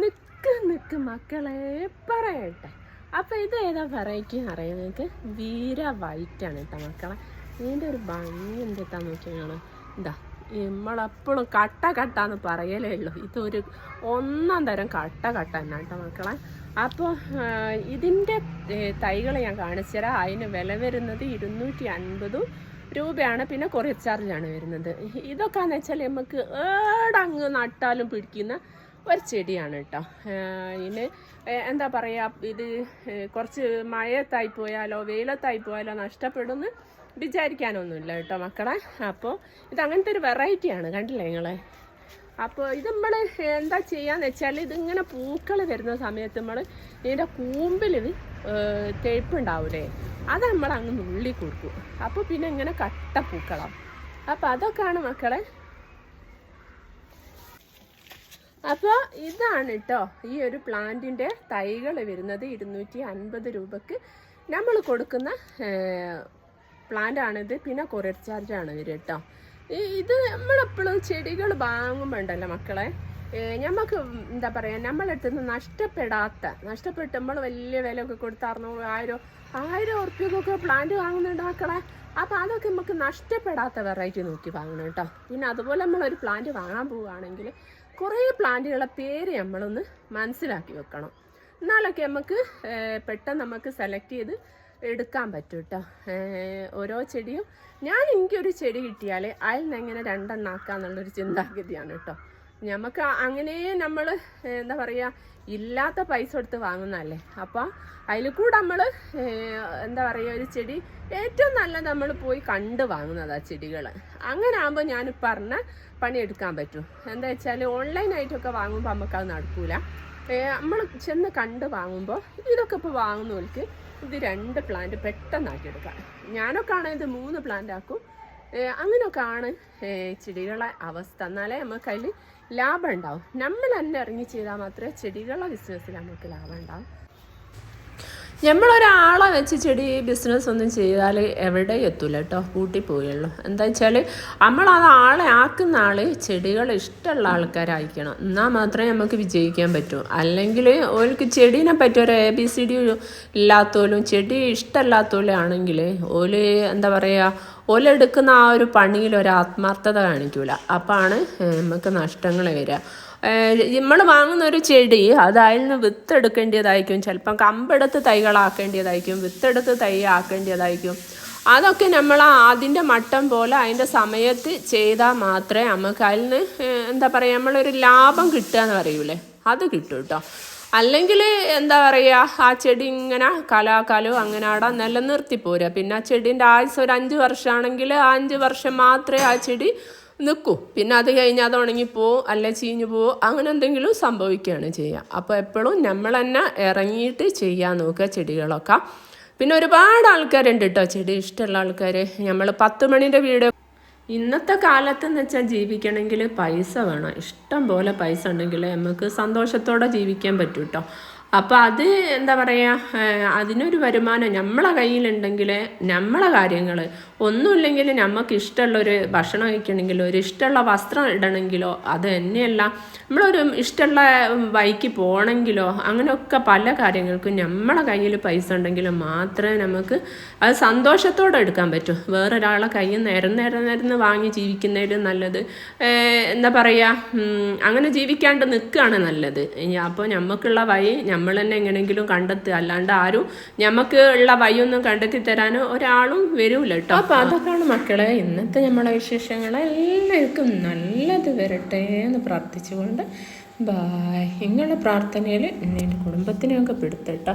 നിക്ക് നിക്ക് മക്കളെ പറയട്ടെ. അപ്പൊ ഇത് ഏതാ വെറൈറ്റി എന്ന് അറിയാം നിങ്ങൾക്ക് വീര വൈറ്റ് ആണ് കേട്ടോ മക്കളെ. ഇതിന്റെ ഒരു ഭംഗി എന്തെത്താ നോക്കിയാണ് എന്താ നമ്മളെപ്പോഴും കട്ട കട്ട എന്ന് പറയലേ ഉള്ളൂ. ഇതൊരു ഒന്നാം തരം കട്ട കട്ട തന്നെ കേട്ടോ മക്കളെ. അപ്പോൾ ഇതിന്റെ തൈകൾ ഞാൻ കാണിച്ചു തരാം. അതിന് വില വരുന്നത് ഇരുന്നൂറ്റി അൻപതും രൂപയാണ്. പിന്നെ കുറേ ചാർജാണ് വരുന്നത്. ഇതൊക്കെയെന്ന് വെച്ചാൽ നമുക്ക് ഏടങ്ങ് നട്ടാലും പിടിക്കുന്ന ഒരു ചെടിയാണ് കേട്ടോ ഇതിന് എന്താ പറയുക ഇത് കുറച്ച് മഴയത്തായി പോയാലോ വെയിലത്തായി പോയാലോ നഷ്ടപ്പെടുമെന്ന് വിചാരിക്കാനൊന്നുമില്ല കേട്ടോ മക്കളെ. അപ്പോൾ ഇത് അങ്ങനത്തെ ഒരു വെറൈറ്റിയാണ് കണ്ടില്ലേ നിങ്ങളെ? അപ്പോൾ ഇത് നമ്മൾ എന്താ ചെയ്യാന്ന് വെച്ചാൽ ഇതിങ്ങനെ പൂക്കൾ വരുന്ന സമയത്ത് നമ്മൾ ഇതിന്റെ കൂമ്പിൽ ഇത് തേപ്പുണ്ടാവൂലേ അത് നമ്മൾ അങ്ങ് നുള്ളി കൊടുക്കും. അപ്പോൾ പിന്നെ ഇങ്ങനെ കട്ട പൂക്കളാവും അപ്പോൾ അതൊക്കെയാണ് മക്കളെ അപ്പോൾ ഇതാണ് കേട്ടോ ഈ ഒരു പ്ലാന്റിന്റെ തൈകൾ വരുന്നത്. ഇരുന്നൂറ്റി അൻപത് രൂപക്ക് നമ്മൾ കൊടുക്കുന്ന പ്ലാന്റാണിത്. പിന്നെ കൊറിയർ ചാർജാണ് വരിക കേട്ടോ ഇത് നമ്മളെപ്പോഴും ചെടികൾ വാങ്ങുമ്പോൾ ഉണ്ടല്ലോ മക്കളെ നമുക്ക് എന്താ പറയുക നമ്മളടുത്ത് നിന്ന് നഷ്ടപ്പെടാത്ത നഷ്ടപ്പെട്ട് നമ്മൾ വലിയ വിലയൊക്കെ കൊടുത്ത് അറുന്നൂറ് ആയിരം ആയിരം ഉറുപ്പ്യക്കൊക്കെ പ്ലാന്റ് വാങ്ങുന്നുണ്ട് മക്കളെ? അപ്പോൾ അതൊക്കെ നമുക്ക് നഷ്ടപ്പെടാത്ത വെറൈറ്റി നോക്കി വാങ്ങണം കേട്ടോ പിന്നെ അതുപോലെ നമ്മളൊരു പ്ലാന്റ് വാങ്ങാൻ പോവുകയാണെങ്കിൽ കുറേ പ്ലാന്റുകളെ പേര് നമ്മളൊന്ന് മനസ്സിലാക്കി വെക്കണം. എന്നാലൊക്കെ നമുക്ക് പെട്ടെന്ന് നമുക്ക് സെലക്ട് ചെയ്ത് എടുക്കാൻ പറ്റും കേട്ടോ ഓരോ ചെടിയും ഞാൻ എനിക്കൊരു ചെടി കിട്ടിയാൽ അതിൽ നിന്ന് എങ്ങനെ രണ്ടെണ്ണം ആക്കാന്നുള്ളൊരു ചിന്താഗതിയാണ് കേട്ടോ നമുക്ക് അങ്ങനെ നമ്മൾ എന്താ പറയുക ഇല്ലാത്ത പൈസ കൊടുത്ത് വാങ്ങുന്നതല്ലേ? അപ്പോൾ അതിൽ കൂടെ നമ്മൾ എന്താ പറയുക ഒരു ചെടി ഏറ്റവും നല്ല നമ്മൾ പോയി കണ്ട് വാങ്ങുന്നതാ ചെടികൾ അങ്ങനെ ആകുമ്പോൾ ഞാൻ പറഞ്ഞ പണിയെടുക്കാൻ പറ്റും. എന്താ വെച്ചാൽ ഓൺലൈനായിട്ടൊക്കെ വാങ്ങുമ്പോൾ നമുക്കത് നടക്കൂല. നമ്മൾ ചെന്ന് കണ്ട് വാങ്ങുമ്പോൾ ഇതൊക്കെ ഇപ്പോൾ വാങ്ങുന്നവർക്ക് ഇത് രണ്ട് പ്ലാന്റ് പെട്ടെന്നാക്കി എടുക്കാം. ഞാനൊക്കെ ആണെങ്കിൽ ഇത് മൂന്ന് പ്ലാന്റ് ആക്കും. അങ്ങനെയൊക്കെയാണ് ചെടികളെ അവസ്ഥ. എന്നാലേ നമുക്ക് അതിൽ ലാഭം ഉണ്ടാവും. നമ്മൾ തന്നെ ഇറങ്ങി ചെയ്താൽ മാത്രമേ ചെടികളുടെ ബിസിനസ്സിൽ നമുക്ക് ലാഭം ഉണ്ടാവും. നമ്മളൊരാളെ വെച്ച് ചെടി ബിസിനസ് ഒന്നും ചെയ്താൽ എവിടെ എത്തൂല കേട്ടോ? പൂട്ടിപ്പോയുള്ളൂ എന്താ വെച്ചാൽ നമ്മളത് ആളെ ആക്കുന്ന ആൾ ചെടികൾ ഇഷ്ടമുള്ള ആൾക്കാരായിരിക്കണം. എന്നാൽ മാത്രമേ നമുക്ക് വിജയിക്കാൻ പറ്റൂ. അല്ലെങ്കിൽ ഓർക്ക് ചെടീനെ പറ്റി ഒരു എ ബി സി ഡി ഇല്ലാത്തോലും ചെടി ഇഷ്ടമല്ലാത്തോലും ആണെങ്കിൽ ഓൽ എന്താ പറയുക ഓലെടുക്കുന്ന ആ ഒരു പണിയിൽ ഒരു ആത്മാർത്ഥത കാണിക്കൂല. അപ്പാണ് നമുക്ക് നഷ്ടങ്ങൾ വരിക. നമ്മൾ വാങ്ങുന്ന ഒരു ചെടി അത് അതിൽ നിന്ന് വിത്തെടുക്കേണ്ടതായിരിക്കും. ചിലപ്പം കമ്പെടുത്ത് തൈകളാക്കേണ്ടതായിരിക്കും വിത്തെടുത്ത് തൈ ആക്കേണ്ടതായിരിക്കും. അതൊക്കെ നമ്മൾ അതിന്റെ മട്ടം പോലെ അതിന്റെ സമയത്ത് ചെയ്താൽ മാത്രമേ നമുക്ക് അതിൽ നിന്ന് എന്താ പറയുക നമ്മളൊരു ലാഭം കിട്ടുക എന്ന് പറയൂലേ? അത് കിട്ടും കേട്ടോ. അല്ലെങ്കിൽ എന്താ പറയുക ആ ചെടി ഇങ്ങനെ കലാകാലവും അങ്ങനെ അവിടെ നിലനിർത്തി പോരുക. പിന്നെ ആ ചെടീന്റെ ആയുസ് ഒരു അഞ്ച് വർഷമാണെങ്കിൽ ആ അഞ്ച് വർഷം മാത്രമേ ആ ചെടി നിൽക്കൂ പിന്നെ അത് കഴിഞ്ഞാൽ അത് ഉണങ്ങിപ്പോവും അല്ലെ ചീഞ്ഞു പോവും അങ്ങനെ എന്തെങ്കിലും സംഭവിക്കുകയാണ് ചെയ്യുക. അപ്പോൾ എപ്പോഴും നമ്മൾ തന്നെ ഇറങ്ങിയിട്ട് ചെയ്യാൻ നോക്കുക ചെടികളൊക്കെ. പിന്നെ ഒരുപാട് ആൾക്കാരുണ്ട് കേട്ടോ ചെടി ഇഷ്ടമുള്ള ആൾക്കാർ നമ്മൾ പത്ത് മണിന്റെ വീഡിയോ ഇന്നത്തെ കാലത്ത് എന്ന് വെച്ചാൽ ജീവിക്കണമെങ്കിൽ പൈസ വേണം. ഇഷ്ടം പോലെ പൈസ ഉണ്ടെങ്കിൽ നമുക്ക് സന്തോഷത്തോടെ ജീവിക്കാൻ പറ്റൂട്ടോ. അപ്പോൾ അത് എന്താ പറയുക അതിനൊരു വരുമാനം നമ്മളെ കയ്യിലുണ്ടെങ്കിൽ നമ്മളെ കാര്യങ്ങൾ ഒന്നുമില്ലെങ്കിൽ നമുക്ക് ഇഷ്ടമുള്ളൊരു ഭക്ഷണം കഴിക്കണമെങ്കിലോ ഒരു ഇഷ്ടമുള്ള വസ്ത്രം ഇടണമെങ്കിലോ അത് തന്നെയല്ല. നമ്മളൊരു ഇഷ്ടമുള്ള വൈക്ക് പോകണമെങ്കിലോ അങ്ങനെയൊക്കെ പല കാര്യങ്ങൾക്കും നമ്മളെ കയ്യിൽ പൈസ ഉണ്ടെങ്കിൽ മാത്രമേ നമുക്ക് അത് സന്തോഷത്തോടെ എടുക്കാൻ പറ്റൂ. വേറൊരാളെ കയ്യിൽ നേരം നേരം നേരം വാങ്ങി ജീവിക്കുന്നതിലും നല്ലത്. എന്താ പറയുക അങ്ങനെ ജീവിക്കാണ്ട് നിൽക്കുകയാണ് നല്ലത്. അപ്പോൾ നമുക്കുള്ള വഴി നമ്മൾ തന്നെ എങ്ങനെയെങ്കിലും കണ്ടെത്തുക അല്ലാണ്ട് ആരും നമുക്ക് ഉള്ള വഴിയൊന്നും കണ്ടെത്തി തരാനോ ഒരാളും വരൂല കേട്ടോ അപ്പോൾ അതൊക്കെയാണ് മക്കളെ ഇന്നത്തെ നമ്മളെ വിശേഷങ്ങൾ എല്ലാവർക്കും നല്ലത് വരട്ടെ എന്ന് പ്രാർത്ഥിച്ചുകൊണ്ട് ബായ്. നിങ്ങളുടെ പ്രാർത്ഥനയിൽ എന്റെ കുടുംബത്തിനെയൊക്കെ പെടുത്തട്ടോ.